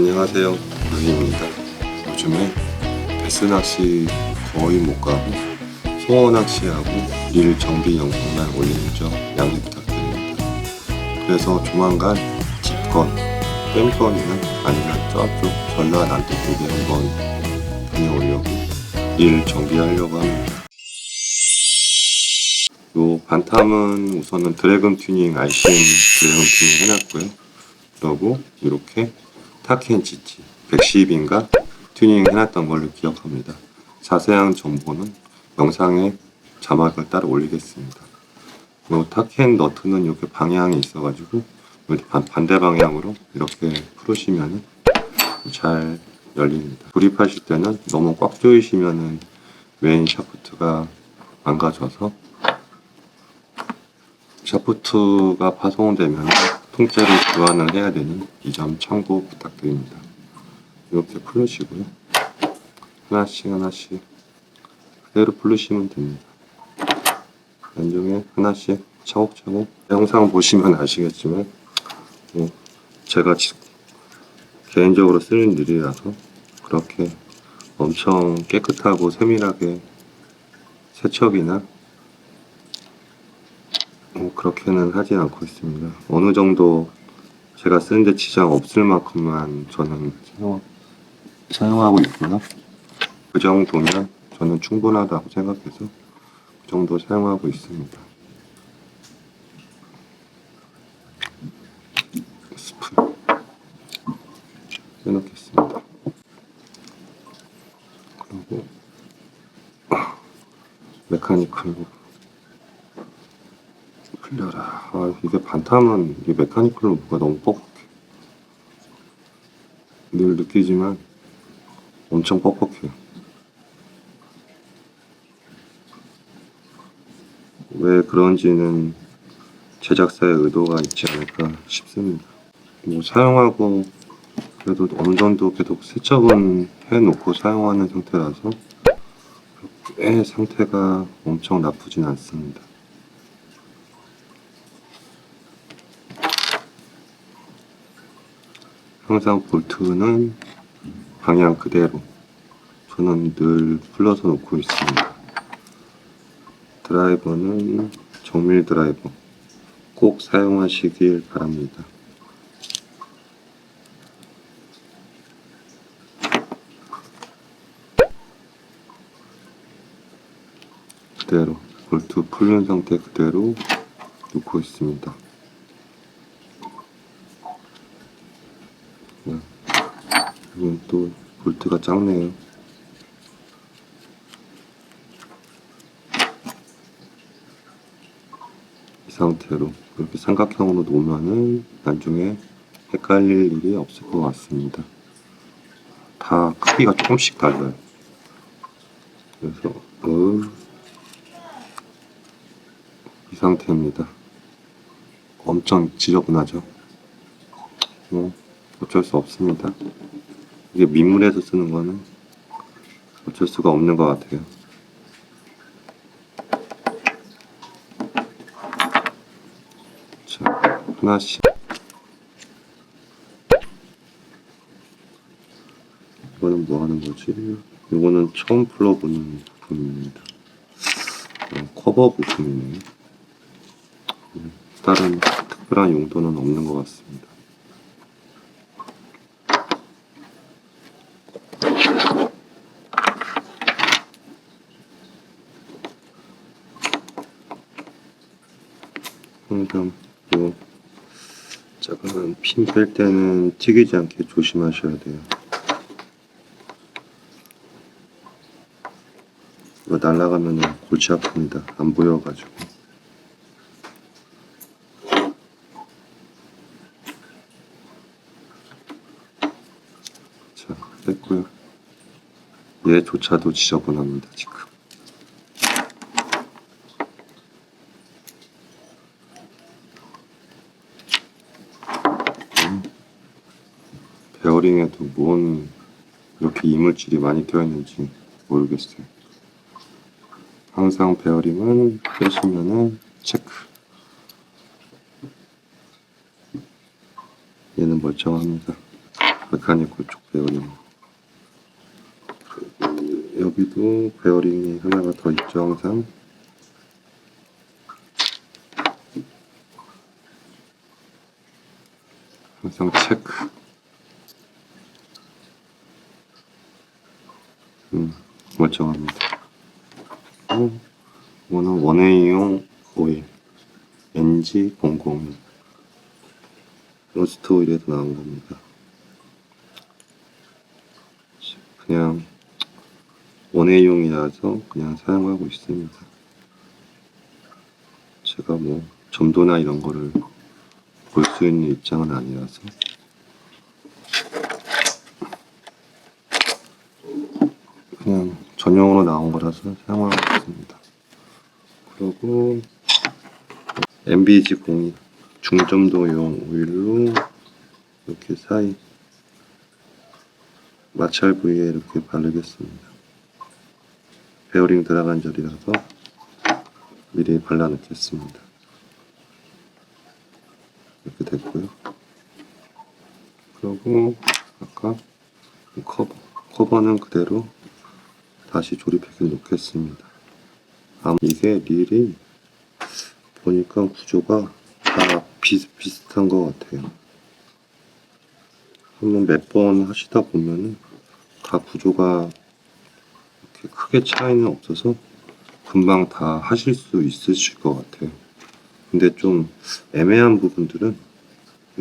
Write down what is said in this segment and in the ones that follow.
안녕하세요. 유희입니다. 요즘에 베스 낚시 거의 못 가고 송어 낚시하고 릴 정비 영상만 올리는 점 양해 부탁드립니다. 그래서 조만간 집건, 댐건이나 아니면 저쪽 전라 남도 쪽에 한번 다녀오려고 릴 정비하려고 합니다. 요 반탐은 우선은 드래곤 튜닝 RCM 드래곤 튜닝 해놨고요. 그리고 이렇게 타켄 GT 110인가 튜닝 해놨던 걸로 기억합니다. 자세한 정보는 영상에 자막을 따로 올리겠습니다. 요 타켄 너트는 이렇게 방향이 있어가지고 반대 방향으로 이렇게 풀으시면 잘 열립니다. 조립하실 때는 너무 꽉 조이시면은 메인 샤프트가 망가져서 샤프트가 파손되면 통째로 교환을 해야 되는 이 점 참고 부탁드립니다. 이렇게 풀으시고요. 하나씩 하나씩 그대로 풀으시면 됩니다. 안중에 하나씩 차곡차곡 영상 보시면 아시겠지만 뭐 제가 지- 개인적으로 쓰는 일이라서 그렇게 엄청 깨끗하고 세밀하게 세척이나 뭐 그렇게는 하진 않고 있습니다. 어느 정도 제가 쓰는데 지장 없을 만큼만 저는 사용, 사용하고 있고요. 그 정도면 저는 충분하다고 생각해서 그 정도 사용하고 있습니다. 스프 해놓겠습니다. 그리고 메카니컬로 풀려라. 아, 이게 반탐은 이 메카니컬로 뭐가 너무 뻑뻑해. 늘 느끼지만 엄청 뻑뻑해요. 왜 그런지는 제작사의 의도가 있지 않을까 싶습니다. 뭐 사용하고 그래도 어느 정도 계속 세척은 해놓고 사용하는 상태라서 꽤 상태가 엄청 나쁘진 않습니다. 항상 볼트는 방향 그대로 저는 늘 풀러서 놓고 있습니다. 드라이버는 정밀 드라이버 꼭 사용하시길 바랍니다. 그대로 볼트 풀린 상태 그대로 놓고 있습니다. 네. 이건 또 볼트가 작네요. 이 상태로 이렇게 삼각형으로 놓으면은 나중에 헷갈릴 일이 없을 것 같습니다. 다 크기가 조금씩 달라요. 그래서 어, 이 상태입니다. 엄청 지저분하죠. 뭐 어쩔 수 없습니다. 이게 민물에서 쓰는 거는 어쩔 수가 없는 것 같아요. 자, 하나씩. 이거는 뭐 하는 거지? 이거는 처음 풀어보는 부품입니다. 어, 커버 부품이네요. 음, 다른 특별한 용도는 없는 것 같습니다. 핀 뺄 때는 튀기지 않게 조심하셔야 돼요. 이거 날아가면 골치 아픕니다. 안 보여가지고. 자, 됐고요. 얘조차도 지저분합니다, 지금. 베어링에도 뭔 이렇게 이물질이 많이 껴있는지 모르겠어요. 항상 베어링은 빼시면은 체크. 얘는 멀쩡합니다. 메카니컬 쪽 베어링. 여기도 베어링이 하나가 더 있죠, 항상. 항상 체크. 음, 멀쩡합니다. 그리고 이거는 원회용 오일. NG002. 로스트 오일에서 나온 겁니다. 그냥 원회용이라서 그냥 사용하고 있습니다. 제가 뭐 점도나 이런 거를 볼 수 있는 입장은 아니라서 그냥 전용으로 나온 거라서 사용하고 있습니다. 그리고 MBG02 중점도용 오일로 이렇게 사이 마찰 부위에 이렇게 바르겠습니다. 베어링 들어간 절이라서 미리 발라 놓겠습니다. 이렇게 됐고요. 그리고 아까 이 커버 커버는 그대로 다시 조립해서 놓겠습니다. 아, 이게 릴이 보니까 구조가 다 비슷비슷한 것 같아요. 한번 몇 번 하시다 보면은 다 구조가 이렇게 크게 차이는 없어서 금방 다 하실 수 있으실 것 같아요. 근데 좀 애매한 부분들은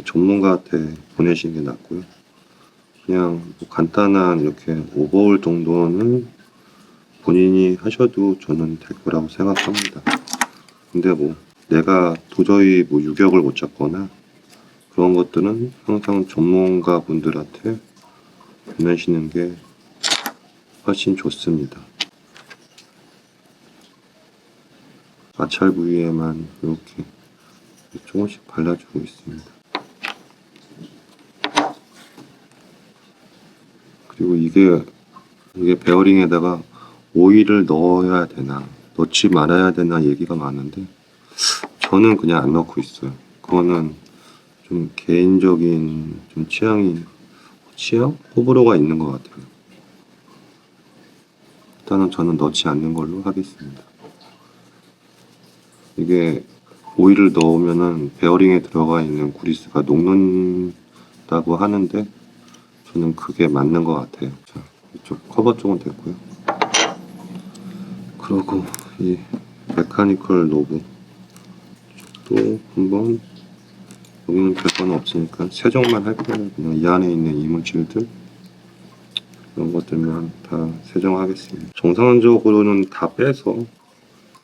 전문가한테 보내시는 게 낫고요. 그냥 뭐 간단한 이렇게 오버올 정도는 본인이 하셔도 저는 될 거라고 생각합니다. 근데 뭐 내가 도저히 뭐 유격을 못 잡거나 그런 것들은 항상 전문가 분들한테 보내시는 게 훨씬 좋습니다. 마찰 부위에만 이렇게 조금씩 발라주고 있습니다. 그리고 이게 이게 베어링에다가 오일을 넣어야 되나 넣지 말아야 되나 얘기가 많은데 저는 그냥 안 넣고 있어요. 그거는 좀 개인적인 좀 취향이 취향 호불호가 있는 것 같아요. 일단은 저는 넣지 않는 걸로 하겠습니다. 이게 오일을 넣으면은 베어링에 들어가 있는 구리스가 녹는다고 하는데 저는 그게 맞는 것 같아요. 자, 이쪽 커버 쪽은 됐고요. 그리고 이 메카니컬 노브 또 한번 여기는 별건 없으니까 세정만 할 거예요. 그냥 이 안에 있는 이물질들 이런 것들만 다 세정하겠습니다. 정상적으로는 다 빼서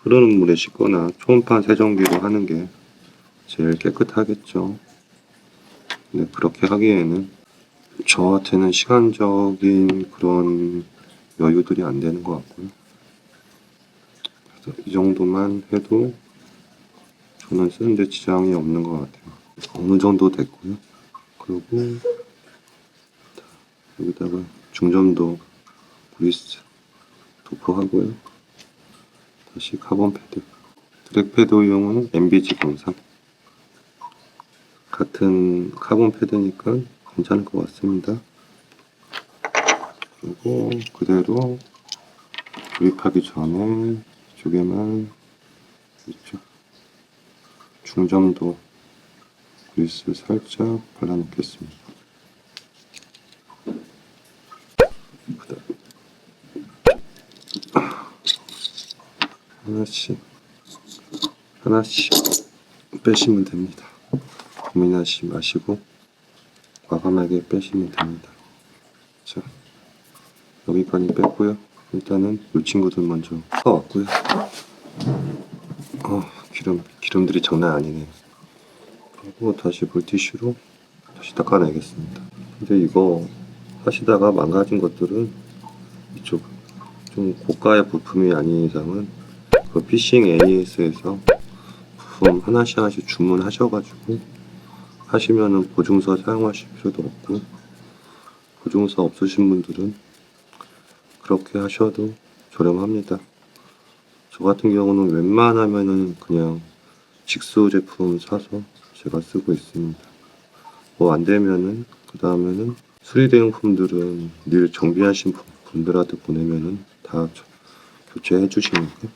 흐르는 물에 씻거나 초음파 세정기로 하는 게 제일 깨끗하겠죠. 근데 그렇게 하기에는 저한테는 시간적인 그런 여유들이 안 되는 것 같고요. 그래서 이 정도만 해도 저는 쓰는데 지장이 없는 것 같아요. 어느 정도 됐고요. 그리고 자, 여기다가 중점도 그리스 도포하고요. 다시 카본 패드. 드랙 패드용은 MBG03. 같은 카본 패드니까 괜찮을 것 같습니다. 그리고 그대로 조립하기 전에 이쪽에만 이쪽 중점도 그리스 살짝 발라놓겠습니다. 하나씩 하나씩 빼시면 됩니다. 고민하지 마시고 과감하게 빼시면 됩니다. 자 여기까지 뺐고요. 일단은 이 친구들 먼저 퍼왔고요. 어 기름 기름들이 장난 아니네요. 그리고 다시 물티슈로 다시 닦아내겠습니다. 근데 이거 하시다가 망가진 것들은 이쪽 좀 고가의 부품이 아닌 이상은 그 피싱 AS에서 부품 하나씩 하나씩 주문하셔가지고 하시면은 보증서 사용하실 필요도 없고 보증서 없으신 분들은 그렇게 하셔도 저렴합니다. 저 같은 경우는 웬만하면은 그냥 직수 제품 사서 제가 쓰고 있습니다. 뭐 안 되면은 그 다음에는 수리 대용품들은 늘 정비하신 분- 분들한테 보내면은 다 저- 교체해 주시니까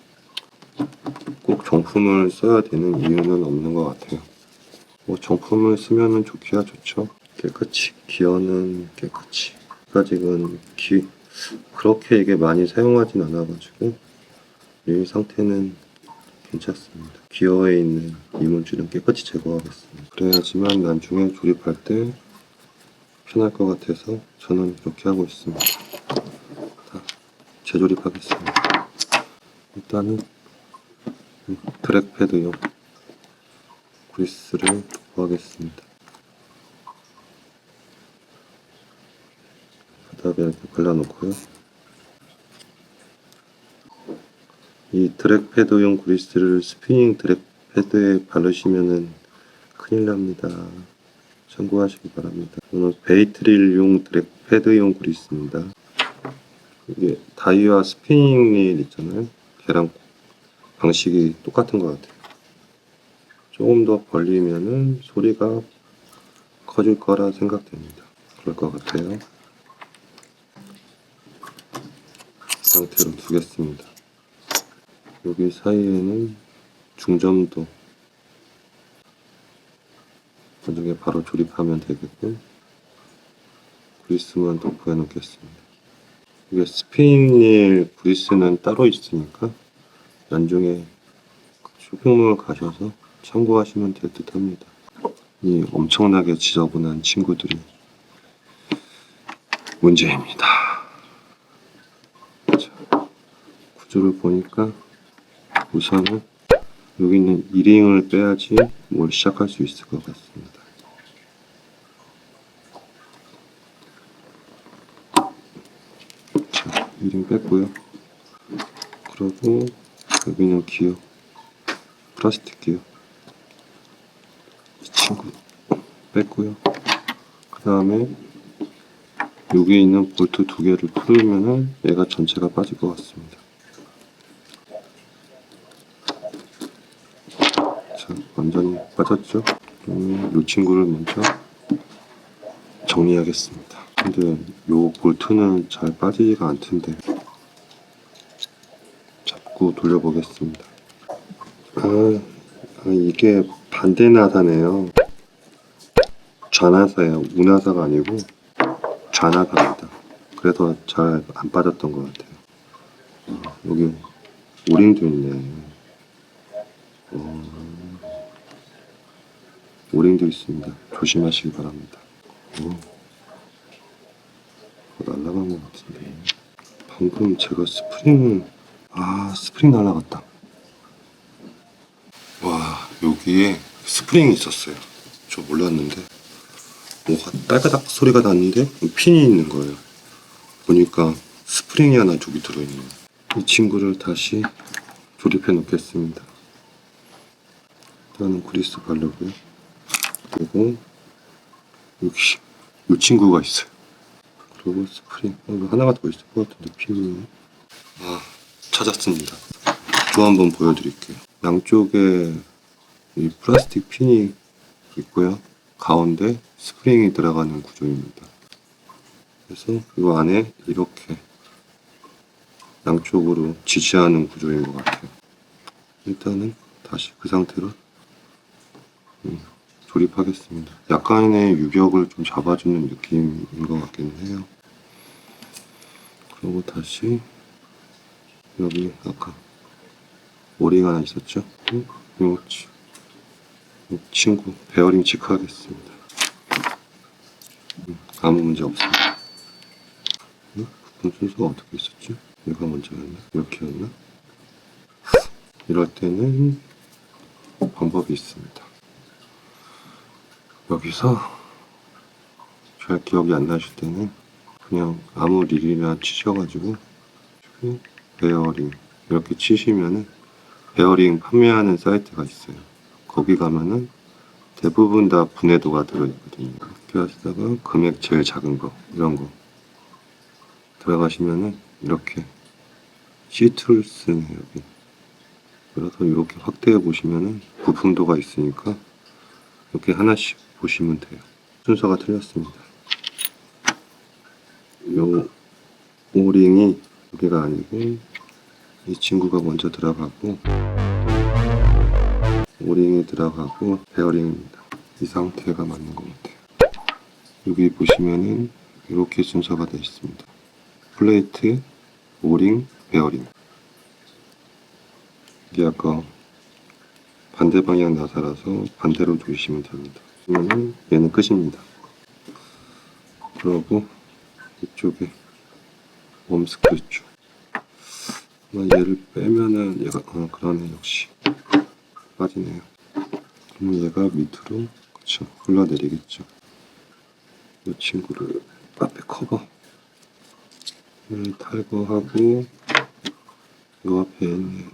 꼭 정품을 써야 되는 이유는 없는 것 같아요. 뭐 정품을 쓰면은 좋기야 좋죠. 깨끗이 기어는 깨끗이. 아직은 기 그렇게 이게 많이 사용하진 않아가지고 이 상태는 괜찮습니다. 기어에 있는 이물질은 깨끗이 제거하겠습니다. 그래야지만 나중에 조립할 때 편할 것 같아서 저는 이렇게 하고 있습니다. 다 재조립하겠습니다. 일단은 이 드랙 패드용 그리스를 도포하겠습니다. 바닥에 이렇게 발라놓고요. 이 드랙 패드용 그리스를 스피닝 드랙 패드에 바르시면은 큰일 납니다. 참고하시기 바랍니다. 오늘 베이트릴용 드랙 패드용 그리스입니다. 이게 다이와 스피닝 릴 있잖아요. 걔랑 방식이 똑같은 것 같아요. 조금 더 벌리면은 소리가 커질 거라 생각됩니다. 그럴 것 같아요. 이 상태로 두겠습니다. 여기 사이에는 중점도 나중에 바로 조립하면 되겠고 그리스만 도포해 놓겠습니다. 이게 스피닝릴 그리스는 따로 있으니까 나중에 쇼핑몰 가셔서 참고하시면 될 듯 합니다. 이 엄청나게 지저분한 친구들이 문제입니다. 자, 구조를 보니까 우선은 여기 있는 이링을 빼야지 뭘 시작할 수 있을 것 같습니다. 자, 이링 뺐고요. 그리고 여기는 기어, 플라스틱 기어. 이 친구 뺐고요. 그 다음에 여기 있는 볼트 두 개를 풀면은 얘가 전체가 빠질 것 같습니다. 자, 빠졌죠? 그러면 이 친구를 먼저 정리하겠습니다. 근데 요 볼트는 잘 빠지지가 않던데 잡고 돌려보겠습니다. 아, 아, 이게 반대 나사네요. 좌나사예요. 우나사가 아니고 좌나사입니다. 그래서 잘 안 빠졌던 것 같아요. 아, 여기 오링도 있네. 어, 오링도 있습니다. 조심하시기 바랍니다. 오, 그거 날라간 것 같은데. 방금 제가 스프링을 아 스프링 날라갔다. 와 여기에 스프링이 있었어요. 저 몰랐는데 뭐가 딸가닥 소리가 났는데 핀이 있는 거예요. 보니까 스프링이 하나 저기 들어있네요. 이 친구를 다시 조립해 놓겠습니다. 일단은 그리스 바르고요. 그리고 여기 이 친구가 있어요. 그리고 스프링 어, 하나가 더 있을 것 같은데 핀이 아 찾았습니다. 또 한번 보여드릴게요. 양쪽에 이 플라스틱 핀이 있고요. 가운데 스프링이 들어가는 구조입니다. 그래서 이 안에 이렇게 양쪽으로 지지하는 구조인 것 같아요. 일단은 다시 그 상태로 음, 조립하겠습니다. 약간의 유격을 좀 잡아주는 느낌인 것 같기는 해요. 그리고 다시 여기 아까 오링 하나 있었죠? 요 친구 베어링 체크하겠습니다. 음, 아무 문제 없습니다. 음, 부품 순서가 어떻게 있었지? 얘가 먼저였나? 이렇게였나? 이럴 때는 방법이 있습니다. 여기서 잘 기억이 안 나실 때는 그냥 아무 릴이나 치셔가지고 베어링 이렇게 치시면은 베어링 판매하는 사이트가 있어요. 거기 가면은 대부분 다 분해도가 들어있거든요. 이렇게 하시다가 금액 제일 작은 거 이런 거 들어가시면은 이렇게 시트를 쓰네 여기. 그래서 이렇게 확대해 보시면은 부품도가 있으니까 이렇게 하나씩 보시면 돼요. 순서가 틀렸습니다. 요 오링이 여기가 아니고 이 친구가 먼저 들어가고 오링이 들어가고 베어링입니다. 이 상태가 맞는 것 같아요. 여기 보시면은 이렇게 순서가 되어 있습니다. 플레이트, 오링, 베어링. 이게 아까 반대 방향 나사라서 반대로 조이시면 됩니다. 그러면은 얘는 끝입니다. 그러고 이쪽에 웜스크 쪽. 아마 얘를 빼면은 얘가 아 그러네 역시 빠지네요. 그러면 얘가 밑으로 그쵸 흘러내리겠죠. 이 친구를 앞에 커버 을 탈거하고 이 앞에 있는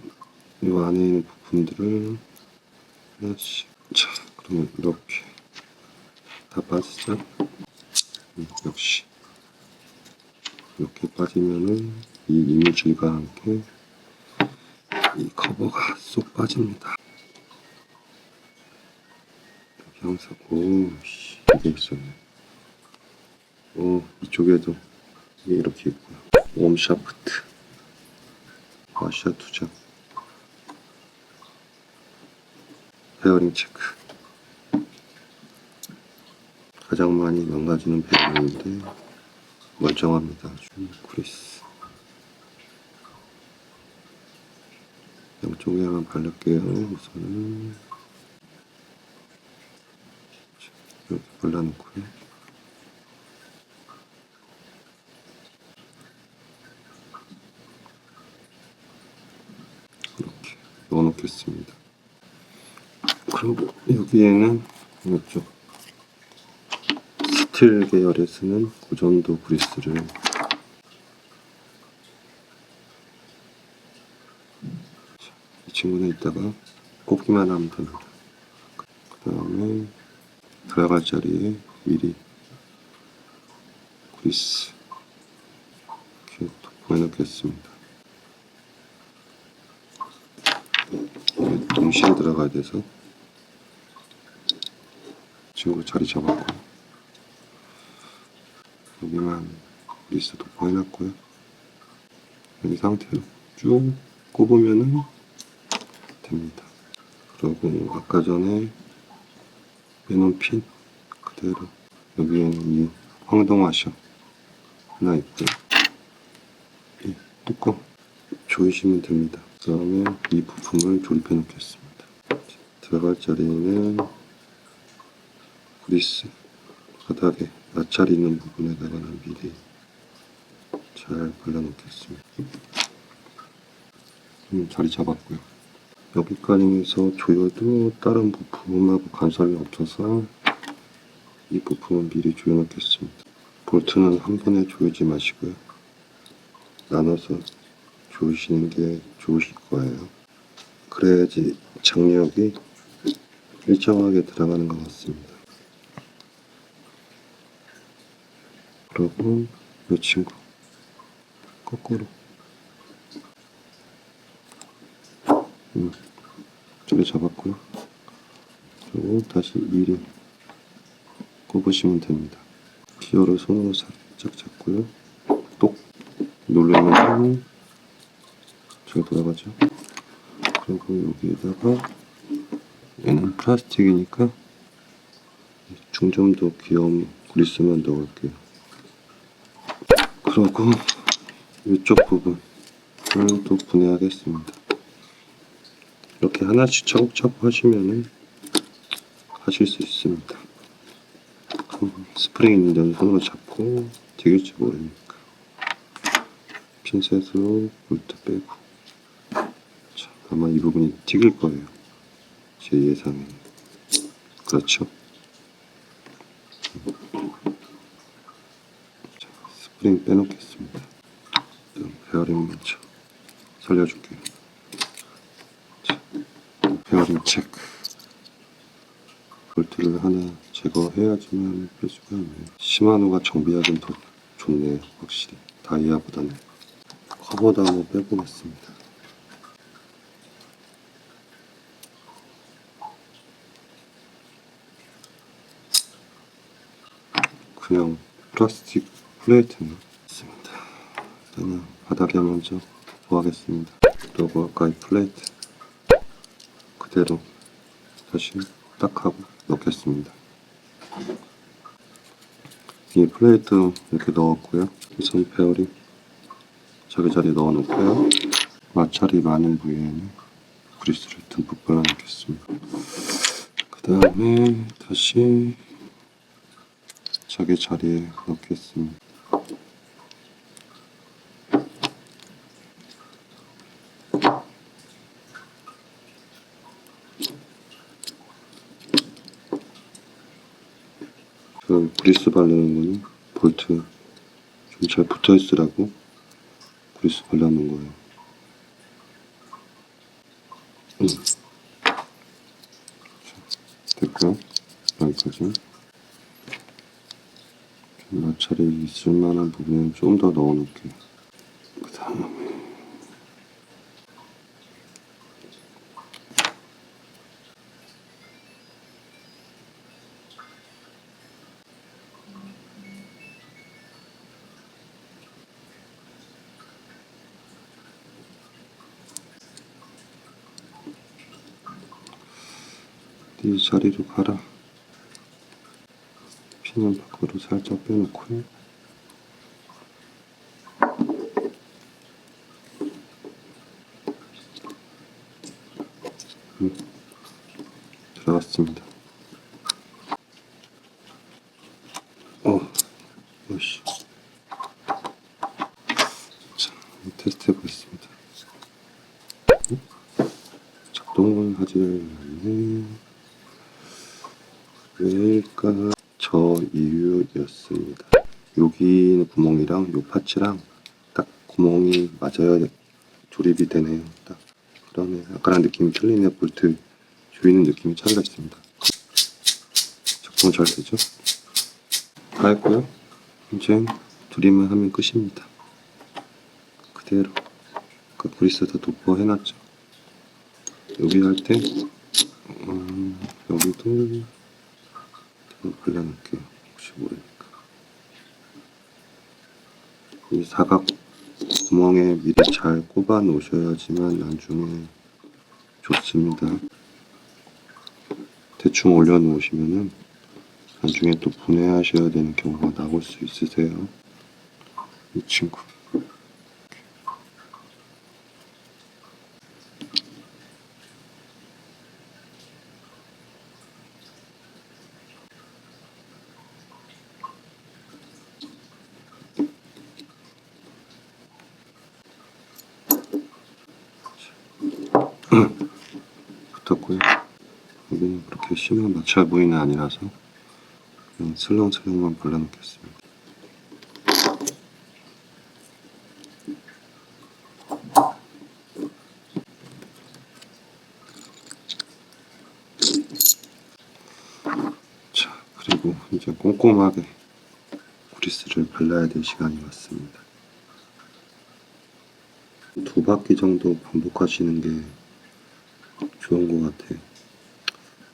이 안에 있는 부분들을 하나씩 자 그러면 이렇게 다 빠지죠. 음, 역시 이렇게 빠지면은 이 이물질과 함께 이 커버가 쏙 빠집니다. 여기 항상 오 씨 이게 있었네. 오 이쪽에도 이게 이렇게 있고요. 웜 샤프트, 와샤 투장, 베어링 체크. 가장 많이 망가지는 베어링인데 멀쩡합니다. 크리스. 양쪽에 한번 바를게요. 우선은 자, 이렇게 발라놓고요. 이렇게 넣어놓겠습니다. 그리고 여기에는 이쪽 스틸 계열에 쓰는 고전도 그리스를 자, 이 친구는 이따가 꽂기만 하면 됩니다. 그 다음에 들어갈 자리에 미리 그리스 이렇게 도포해 놓겠습니다. 이게 동시에 들어가야 돼서 친구 자리 잡았고 여기만 리스트 도포 해놨고요. 이 상태로 쭉 꼽으면은 됩니다. 그리고 아까 전에 빼놓은 핀 그대로 여기에는 이 황동화셔 하나 있고요. 이 뚜껑 조이시면 됩니다. 그 다음에 이 부품을 조립해 놓겠습니다. 들어갈 자리에는 그리스 바닥에 나찰 있는 부분에다가는 미리 잘 발라놓겠습니다. 음, 자리 잡았고요. 여기까지 해서 조여도 다른 부품하고 간섭이 없어서 이 부품은 미리 조여놓겠습니다. 볼트는 한 번에 조이지 마시고요. 나눠서 조이시는 게 좋으실 거예요. 그래야지 장력이 일정하게 들어가는 것 같습니다. 그리고 이 친구 거꾸로 음, 저기 잡았고요. 그리고 다시 미리 꼽으시면 됩니다. 기어를 손으로 살짝 잡고요. 똑 누르면 잘 돌아가죠. 그리고 여기에다가 얘는 플라스틱이니까 중점도 귀여운 그리스만 넣을게요. 그리고 이쪽 부분을 또 분해하겠습니다. 이렇게 하나씩 차곡차곡 하시면은 하실 수 있습니다. 스프링 있는 데는 손으로 잡고 되길지 모르니까 핀셋으로 볼트 빼고 자, 아마 이 부분이 튀길 거예요. 제 예상에는 그렇죠. 자, 스프링 빼놓겠습니다. 일단 베어링 먼저 살려줄게요. 자, 베어링 체크. 볼트를 하나 제거해야지만 뺄 수가 있네요. 시마노가 정비하기는 더 좋네요. 확실히 다이아보다는. 커버도 한번 빼보겠습니다. 그냥 플라스틱 플레이트는 일단은 바닥에 먼저 도포하겠습니다. 그리고 아까 이 플레이트 그대로 다시 딱 하고 넣겠습니다. 이 플레이트 이렇게 넣었고요. 선 페어링 자기 자리에 넣어놓고요. 마찰이 많은 부위에는 그리스를 듬뿍 발라놓겠습니다. 그 다음에 다시 자기 자리에 넣겠습니다. 그 그리스 바르는 거는 볼트 좀 잘 붙어 있으라고 그리스 발라놓은 거예요. 음. 자, 됐고요. 여기까지. 좀 마찰이 있을 만한 부분은 좀 더 넣어놓을게요. 그 다음 에네 자리로 가라. 피는 밖으로 살짝 빼놓고요. 음, 들어갔습니다. 어, 오씨. 자, 테스트 해보겠습니다. 음? 작동을 하지 않네. 왜일까? 저 이유였습니다. 여기 구멍이랑 요 파츠랑 딱 구멍이 맞아야 조립이 되네요. 딱 그러네. 아까랑 느낌이 틀리네. 볼트 조이는 느낌이 차이가 있습니다. 작동 잘 되죠? 다 했고요. 이제 조립만 하면 끝입니다. 그대로 아까 그리스 다 도포 해놨죠. 여기 할 때 음, 여기도 발라놓을게요. 혹시 모르니까. 이 사각 구멍에 미리 잘 꼽아 놓으셔야지만 나중에 좋습니다. 대충 올려 놓으시면은 나중에 또 분해하셔야 되는 경우가 나올 수 있으세요. 이 친구. 붙었고요. 여기는 그렇게 심한 마찰 부위는 아니라서 그냥 슬렁슬렁만 발라놓겠습니다. 자, 그리고 이제 꼼꼼하게 그리스를 발라야 될 시간이 왔습니다. 두 바퀴 정도 반복하시는 게 좋은 것 같아요.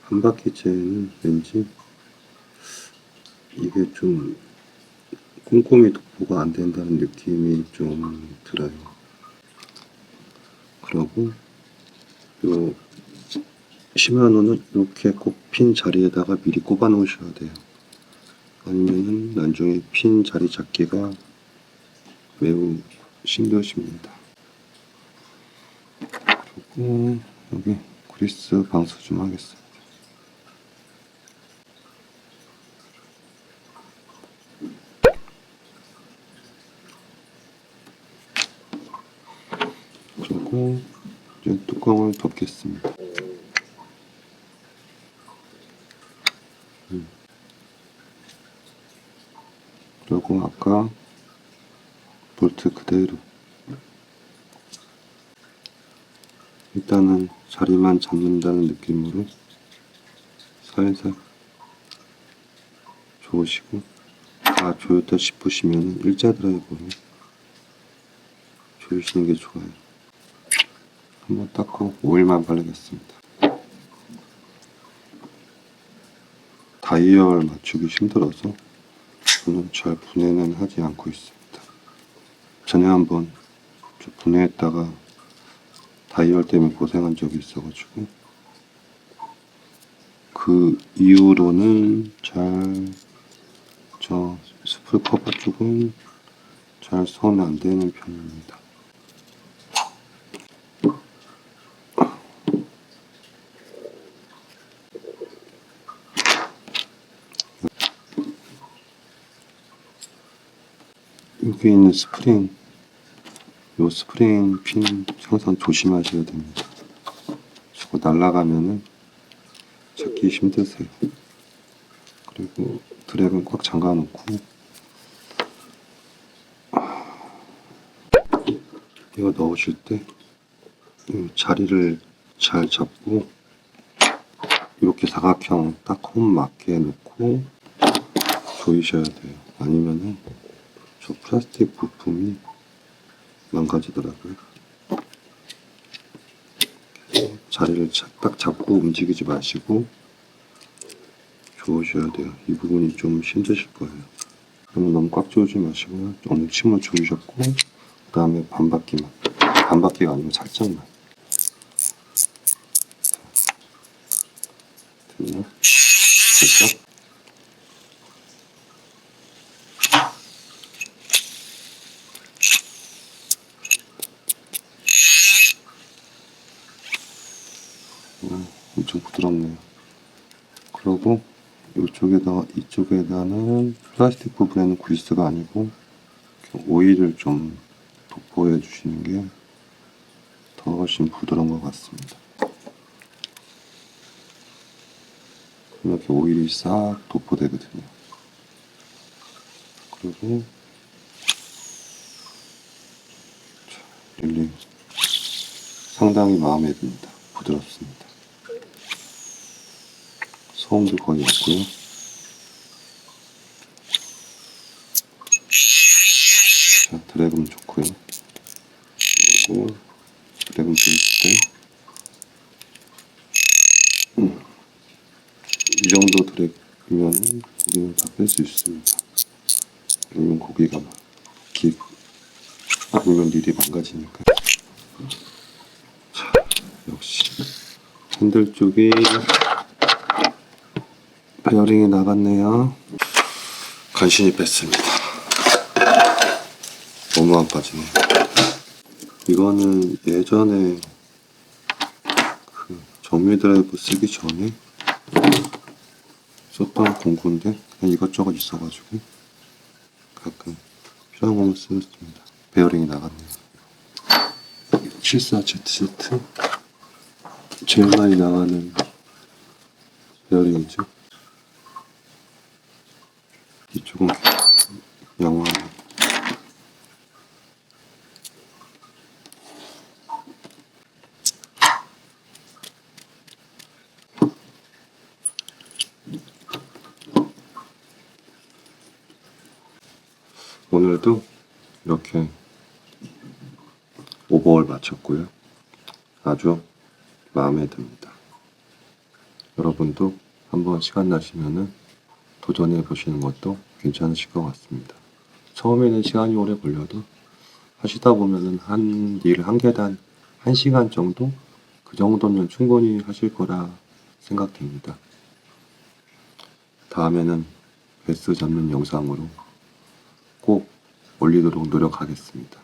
한 바퀴째는 왠지 이게 좀 꼼꼼히 도포가 안 된다는 느낌이 좀 들어요. 그러고 요 시마노는 이렇게 꼭핀 자리에다가 미리 꼽아 놓으셔야 돼요. 아니면은 나중에 핀 자리 잡기가 매우 힘드십니다. 그리고 여기 그리스 방수 좀 하겠습니다. 그리고 이제 뚜껑을 덮겠습니다. 음. 그리고 아까 볼트 그대로 일단은 자리만 잡는다는 느낌으로 살살 조으시고 다 조였다 싶으시면 일자 드라이버로 조이시는 게 좋아요. 한번 닦고 오일만 바르겠습니다. 다이얼 맞추기 힘들어서 저는 잘 분해는 하지 않고 있습니다. 전에 한번 저 분해했다가 다이얼 때문에 고생한 적이 있어가지고 그 이후로는 잘 저 스프를 커버 쪽은 잘손안 대는 편입니다. 여기 있는 스프링, 요 스프링 핀 항상 조심하셔야 됩니다. 저거 날아가면은 찾기 힘드세요. 그리고 드랙은 꽉 잠가 놓고 이거 넣으실 때이 자리를 잘 잡고 이렇게 사각형 딱 홈 맞게 놓고 조이셔야 돼요. 아니면은 저 플라스틱 부품이 망가지더라고요. 자리를 자- 딱 잡고 움직이지 마시고 조으셔야 돼요. 이 부분이 좀 힘드실 거예요. 그러면 너무 꽉 조이지 마시고요. 어느 침을 조이셨고 그 다음에 반바퀴만 반바퀴가 아니고 살짝만 됐나? 됐어? 음, 엄청 부드럽네요. 그리고 이쪽에다 이쪽에다는 플라스틱 부분에는 구리스가 아니고 오일을 좀 도포해 주시는 게 더 훨씬 부드러운 것 같습니다. 이렇게 오일이 싹 도포되거든요. 그리고 자, 릴링 상당히 마음에 듭니다. 부드럽습니다. 소음도 거의 없고요. 자, 드래곤 좋고요. 그리고 드래곤 있을 때, 음, 이 정도 드래곤이면 고기는 다 뺄 수 있습니다. 아니면 고기가 막 기고, 아니면 릴이 망가지니까. 자, 역시 핸들 쪽이 베어링이 나갔네요. 간신히 뺐습니다. 너무 안 빠지네. 이거는 예전에 그 정밀 드라이브 쓰기 전에 썼던 공구인데 그냥 이것저것 있어가지고 가끔 필요한 것만 쓰였습니다. 베어링이 나갔네요. 74Z 제일 많이 나가는 베어링이죠. 이쪽은 양호하네. 오늘도 이렇게 오버월 마쳤고요. 아주 마음에 듭니다. 여러분도 한번 시간 나시면은 도전해 보시는 것도 괜찮으실 것 같습니다. 처음에는 시간이 오래 걸려도 하시다 보면은 한 일 한 계단 한 시간 정도 그 정도면 충분히 하실 거라 생각됩니다. 다음에는 베스 잡는 영상으로 꼭 올리도록 노력하겠습니다.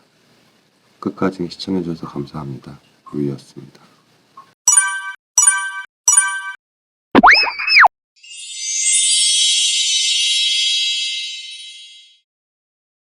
끝까지 시청해 주셔서 감사합니다. 루이였습니다.